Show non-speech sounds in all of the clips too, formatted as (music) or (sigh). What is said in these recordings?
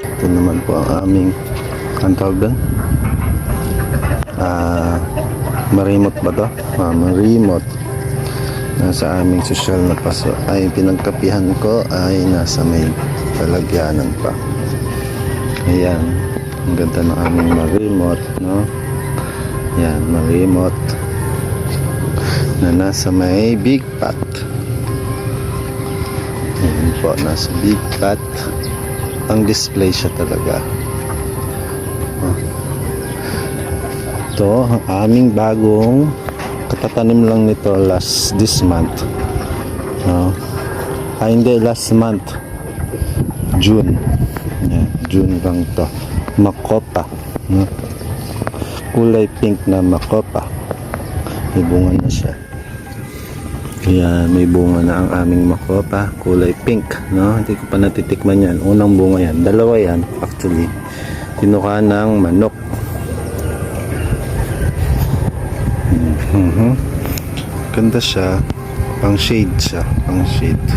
Ito naman po ang aming ang tawag doon? Ah, marimot ba to? Ah, marimot. Nasa aming sosyal na paso ay pinagkapihan ko ay nasa may talagyanan pa. Ayan. Ang ganda ng aming marimot, no? Yan, marimot. Na nasa may big pot. Ayan po, nasa big pot ang display siya talaga. Oh. Ito, ang aming bagong katatanim lang nito last this month. No? Ah, hindi, last month. June. Yan, June lang to. Makopa. No? Kulay pink na makopa. May bunga na siya. Kaya may bunga na ang aming makopa, kulay pink, no? Hindi ko pa natitikman yan. Unang bunga yan. Dalawa yan, actually. Tinuka ng manok. Mhm. Ganda siya. Pang shade siya. Pang shade. (clears throat)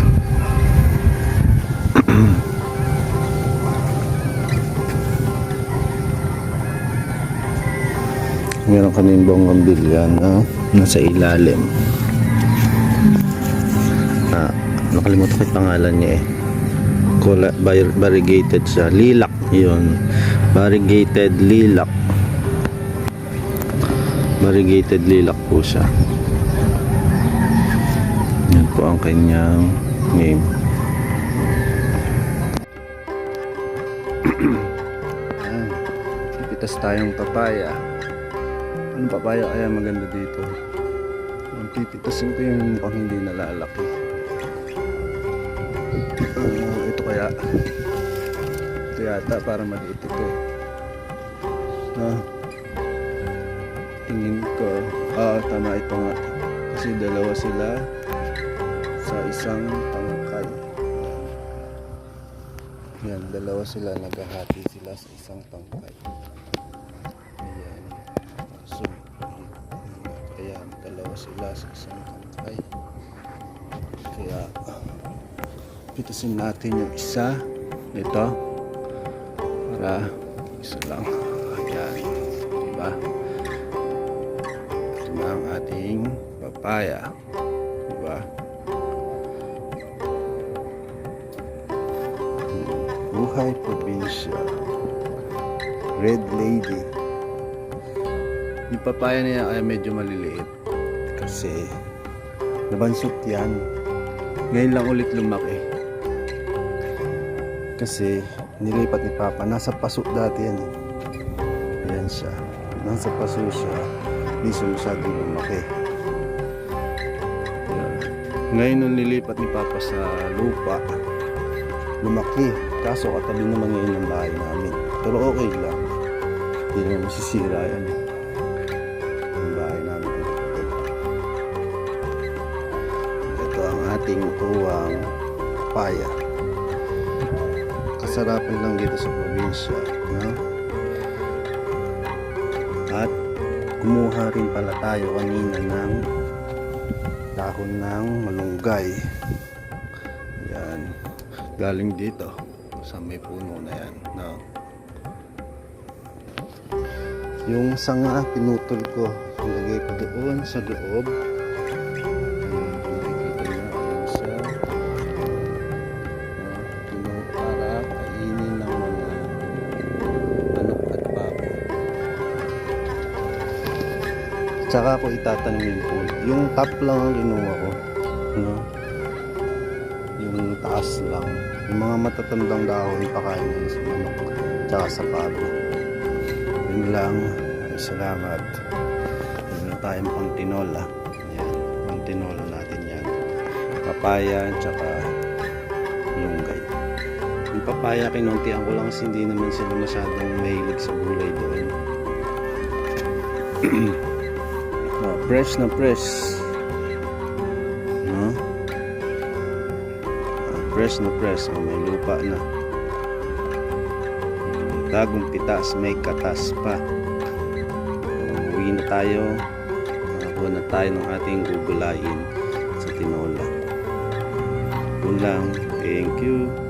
Meron kaming bonggambilya na nasa ilalim. Nakalimutan ko yung pangalan niya eh. Variegated siya. Lilac yun. Variegated lilac. Variegated lilac po siya. Yan po ang kanyang name. (clears throat) Ayan. Pipitas tayong papaya. Anong papaya kaya maganda dito? Ang pipitasin ko yung mukhang hindi nalalaki. Kaya. Ito yata para maliit ito. Ah. Tingin ko. Ah, tama ito nga. Kasi dalawa sila sa isang tangkay. Yan, dalawa sila naghahati sila sa isang tangkay. Ayan. So, ayan, dalawa sila sa isang tangkay. Kaya, pitasin natin yung isa. Ito. Para isa lang. Ayan. Diba? Ito na ang ating papaya. Diba? Buhay probinsya. Red Lady. Yung papaya niya ay medyo maliliit. Kasi nabansot yan. Ngayon lang ulit lumaki. Kasi nilipat ni Papa. Nasa paso dati yan eh. Ayan siya. Nasa paso siya. Hindi siya lumaki. Ayan. Ngayon nung nilipat ni Papa sa lupa, lumaki. Kaso katabi naman ngayon ng bahay namin. Pero okay lang. Hindi naman masisira yan eh. Ating tuwang paya. Kasarapan lang dito sa probinsya. No? At kumuha rin pala tayo kanina ng dahon ng malunggay. Yan. Galing dito sa may puno na yan. No? Yung sanga pinutol ko. Ilagay ko doon sa loob. Tsaka ako itatanim yung pool. Yung top lang ang kinuha ko. No? Yung taas lang. Yung mga matatandang dahon pakain mo sa manok. Tsaka sa pabo. Yun lang. Salamat. Meron na tayong pang tinola. Yan. Pang tinola natin yan. Papaya, tsaka lunggay. Yung papaya, kinuntian ko lang kasi hindi naman sila masyadong mahilig sa gulay doon. (clears throat) fresh na fresh. No? Ah, fresh na fresh. Oh, may lupa na. Dagong pitas, may katas pa. Oh, uwi na tayo. Nakakuha na tayo ng ating gugulayin sa tinola. Yun. Thank you.